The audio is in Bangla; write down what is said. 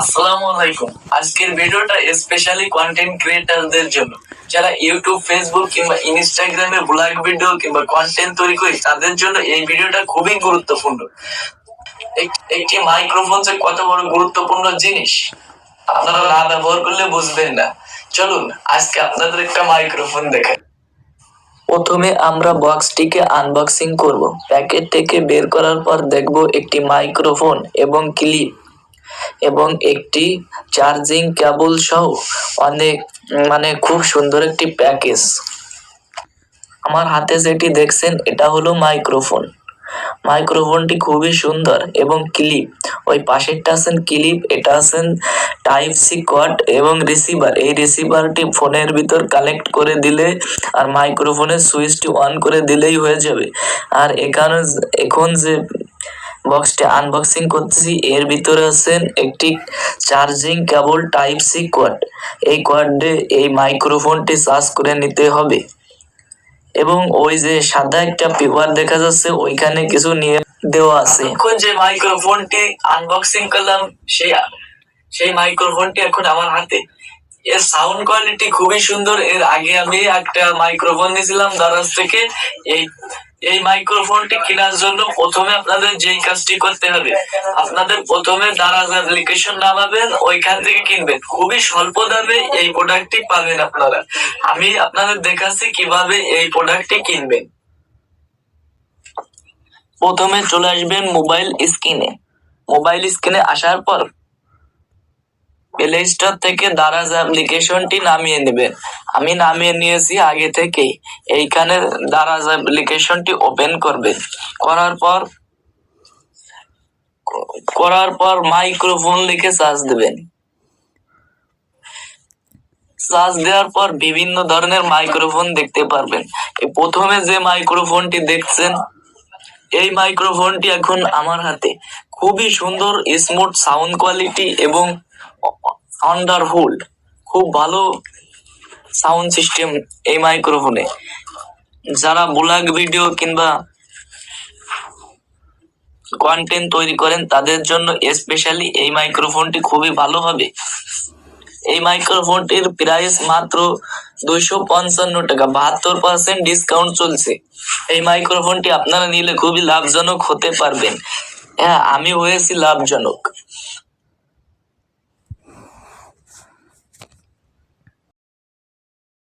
আসসালামু আলাইকুম। আজকের ভিডিওটা স্পেশালি কন্টেন্ট ক্রিয়েটারদের জন্য। যারা ইউটিউব ফেসবুক কিংবা ইনস্টাগ্রামে ব্লগ ভিডিও কিংবা কন্টেন্ট তৈরি করি, তাদের জন্য এই ভিডিওটা খুবই গুরুত্বপূর্ণ। একটি মাইক্রোফোন যে কত বড় গুরুত্বপূর্ণ জিনিস, আপনারা না ব্যবহার করলে বুঝবেন না। চলুন, আজকে আপনাদের একটা মাইক্রোফোন দেখাই। প্রথমে আমরা বক্সটিকে আনবক্সিং করব। প্যাকেট থেকে বের করার পর দেখব একটি মাইক্রোফোন এবং ক্লিপ এবং একটি চার্জিং কেবল সহ অনেক মানে খুব সুন্দর একটি প্যাকেজ আমার হাতে যেটি দেখছেন, এটা হলো মাইক্রোফোন মাইক্রোফোনটি খুবই সুন্দর এবং ক্লিপ ওই পাশেরটা আছেন ক্লিপ এটা আছেন টাইপ সি কট এবং রিসিভার এই রিসিভারটি ফোনের ভিতর কালেক্ট করে দিলে আর মাইক্রোফোনের সুইচটি অন করে দিলেই হয়ে যাবে। আর এখানে, এখন যে বক্সটি আনবক্সিং করতেছি। এর ভিতরে আছেন একটি charging cable type C code এই কোডে এই মাইক্রোফোনটি চার্জ করে নিতে হবে। এবং ওই যে সাদা একটা পেপার দেখা যাচ্ছে, ওইখানে কিছু নিয়ে দেওয়া আছে। এখন যে মাইক্রোফোনটি আনবক্সিং করলাম, সেই সেই মাইক্রোফোনটি এখন আমার হাতে। এর সাউন্ড কোয়ালিটি খুবই সুন্দর। এর আগে আমি একটা মাইক্রোফোন নিয়েছিলাম দারাজ থেকে। এই এই মাইক্রোফোনটি কেনার জন্য প্রথমে আপনাদের যেই কাজটি করতে হবে, আপনাদের প্রথমে দারাজ অ্যাপ্লিকেশন নামাবেন, ওইখান থেকে কিনবেন। খুবই স্বল্প দামে এই প্রোডাক্টটি পাবেন আপনারা। আমি আপনাদের দেখাচ্ছি কীভাবে এই প্রোডাক্টটি কিনবেন। প্রথমে চলে আসবেন মোবাইল স্ক্রিনে মোবাইল স্ক্রিনে আসার পর প্লে স্টোর থেকে দারাজ অ্যাপ্লিকেশনটি নামিয়ে নেবেন আমি নামিয়ে নিয়েছি আগে থেকেই। এইখানে দারাজ অ্যাপ্লিকেশনটি ওপেন করবেন করার পর করার পর মাইক্রোফোন লিখে সার্চ দেবেন। সার্চ দেওয়ার পর বিভিন্ন ধরনের মাইক্রোফোন দেখতে পারবেন। প্রথমে যে মাইক্রোফোনটি দেখছেন, এই মাইক্রোফোনটি এখন আমার হাতে। খুবই সুন্দর স্মুথ সাউন্ড কোয়ালিটি এবং আন্ডারফুল খুব ভালো সাউন্ড সিস্টেম এই মাইক্রোফোনে যারা ব্লগ ভিডিও কিংবা কন্টেন্ট তৈরি করেন, তাদের জন্য স্পেশালি এই মাইক্রোফোনটি খুবই ভালো হবে। এই মাইক্রোফোনটির প্রাইস মাত্র দুইশো পঞ্চান্ন টাকা, বাহাত্তর পার্সেন্ট ডিসকাউন্ট চলছে। এই মাইক্রোফোনটি আপনারা নিলে খুবই লাভজনক হতে পারবেন। হ্যাঁ আমি হয়েছি লাভজনক।